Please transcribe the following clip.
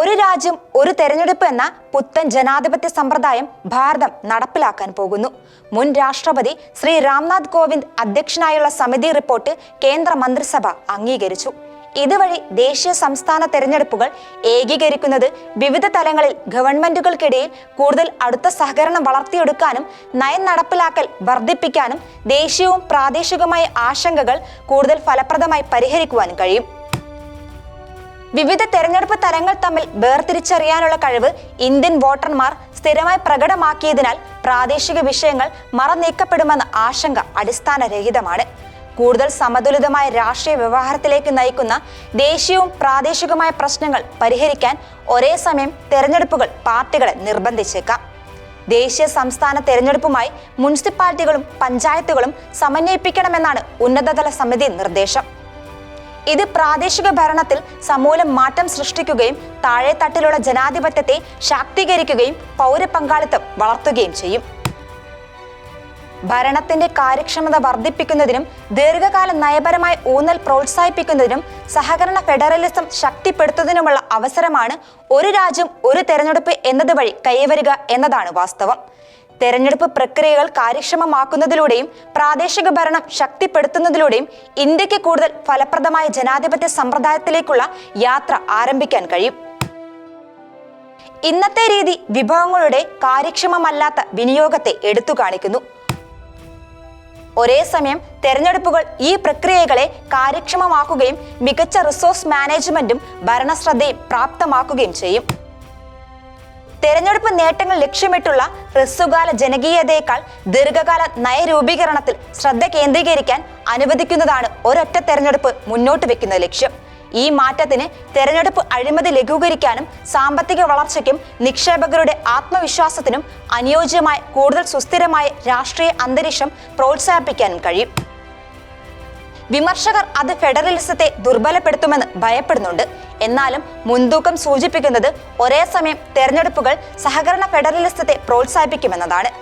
ഒരു രാജ്യം ഒരു തെരഞ്ഞെടുപ്പ് എന്ന പുത്തൻ ജനാധിപത്യ സമ്പ്രദായം ഭാരതം നടപ്പിലാക്കാൻ പോകുന്നു. മുൻ രാഷ്ട്രപതി ശ്രീ രാംനാഥ് കോവിന്ദ് അധ്യക്ഷനായുള്ള സമിതി റിപ്പോർട്ട് കേന്ദ്ര മന്ത്രിസഭ അംഗീകരിച്ചു. ഇതുവഴി ദേശീയ സംസ്ഥാന തെരഞ്ഞെടുപ്പുകൾ ഏകീകരിക്കുന്നത് വിവിധ തലങ്ങളിൽ ഗവൺമെന്റുകൾക്കിടയിൽ കൂടുതൽ അടുത്ത സഹകരണം വളർത്തിയെടുക്കാനും നയം നടപ്പിലാക്കൽ വർദ്ധിപ്പിക്കാനും ദേശീയവും പ്രാദേശികവുമായ ആശങ്കകൾ കൂടുതൽ ഫലപ്രദമായി പരിഹരിക്കുവാനും കഴിയും. വിവിധ തെരഞ്ഞെടുപ്പ് തരങ്ങൾ തമ്മിൽ വേർതിരിച്ചറിയാനുള്ള കഴിവ് ഇന്ത്യൻ വോട്ടർമാർ സ്ഥിരമായി പ്രകടമാക്കിയതിനാൽ പ്രാദേശിക വിഷയങ്ങൾ മറനീക്കപ്പെടുമെന്ന ആശങ്ക അടിസ്ഥാനരഹിതമാണ്. കൂടുതൽ സമതുലിതമായ രാഷ്ട്രീയ വ്യവഹാരത്തിലേക്ക് നയിക്കുന്ന ദേശീയവും പ്രാദേശികവുമായ പ്രശ്നങ്ങൾ പരിഹരിക്കാൻ ഒരേ സമയം തെരഞ്ഞെടുപ്പുകൾ പാർട്ടികളെ നിർബന്ധിച്ചേക്കാം. ദേശീയ സംസ്ഥാന തെരഞ്ഞെടുപ്പുമായി മുനിസിപ്പാലിറ്റികളും പഞ്ചായത്തുകളും സമന്വയിപ്പിക്കണമെന്നാണ് ഉന്നതതല സമിതി നിർദ്ദേശം. ഇത് പ്രാദേശിക ഭരണത്തിൽ സമൂലം മാറ്റം സൃഷ്ടിക്കുകയും താഴെത്തട്ടിലുള്ള ജനാധിപത്യത്തെ ശാക്തീകരിക്കുകയും പൗരപങ്കാളിത്തം വളർത്തുകയും ചെയ്യും. ഭരണത്തിന്റെ കാര്യക്ഷമത വർദ്ധിപ്പിക്കുന്നതിനും ദീർഘകാല നയപരമായ ഊന്നൽ പ്രോത്സാഹിപ്പിക്കുന്നതിനും സഹകരണ ഫെഡറലിസം ശക്തിപ്പെടുത്തുന്നതിനുമുള്ള അവസരമാണ് ഒരു രാജ്യം ഒരു തെരഞ്ഞെടുപ്പ് എന്നതുവഴി കൈവരിക എന്നതാണ് വാസ്തവം. തെരഞ്ഞെടുപ്പ് പ്രക്രിയകൾ കാര്യക്ഷമമാക്കുന്നതിലൂടെയും പ്രാദേശിക ഭരണം ശക്തിപ്പെടുത്തുന്നതിലൂടെയും ഇന്ത്യയ്ക്ക് കൂടുതൽ ഫലപ്രദമായ ജനാധിപത്യ സമ്പ്രദായത്തിലേക്കുള്ള യാത്ര ആരംഭിക്കാൻ കഴിയും. ഇന്നത്തെ രീതി വിഭവങ്ങളുടെ കാര്യക്ഷമമല്ലാത്ത വിനിയോഗത്തെ എടുത്തു കാണിക്കുന്നു. ഒരേ സമയം തെരഞ്ഞെടുപ്പുകൾ ഈ പ്രക്രിയകളെ കാര്യക്ഷമമാക്കുകയും മികച്ച റിസോഴ്സ് മാനേജ്മെന്റും ഭരണശ്രദ്ധയും പ്രാപ്തമാക്കുകയും ചെയ്യും. തെരഞ്ഞെടുപ്പ് നേട്ടങ്ങൾ ലക്ഷ്യമിട്ടുള്ള ഹ്രസ്വകാല ജനകീയതയേക്കാൾ ദീർഘകാല നയരൂപീകരണത്തിൽ ശ്രദ്ധ കേന്ദ്രീകരിക്കാൻ അനുവദിക്കുന്നതാണ് ഒരൊറ്റ തെരഞ്ഞെടുപ്പ് മുന്നോട്ട് വെക്കുന്ന ലക്ഷ്യം. ഈ മാറ്റത്തിന് തെരഞ്ഞെടുപ്പ് അഴിമതി ലഘൂകരിക്കാനും സാമ്പത്തിക വളർച്ചയ്ക്കും നിക്ഷേപകരുടെ ആത്മവിശ്വാസത്തിനും അനുയോജ്യമായ കൂടുതൽ സുസ്ഥിരമായ രാഷ്ട്രീയ അന്തരീക്ഷം പ്രോത്സാഹിപ്പിക്കാനും കഴിയും. വിമർശകർ അത് ഫെഡറലിസത്തെ ദുർബലപ്പെടുത്തുമെന്ന് ഭയപ്പെടുന്നുണ്ട്. എന്നാലും മുൻതൂക്കം സൂചിപ്പിക്കുന്നത് ഒരേ സമയം തെരഞ്ഞെടുപ്പുകൾ സഹകരണ ഫെഡറലിസത്തെ പ്രോത്സാഹിപ്പിക്കുമെന്നതാണ്.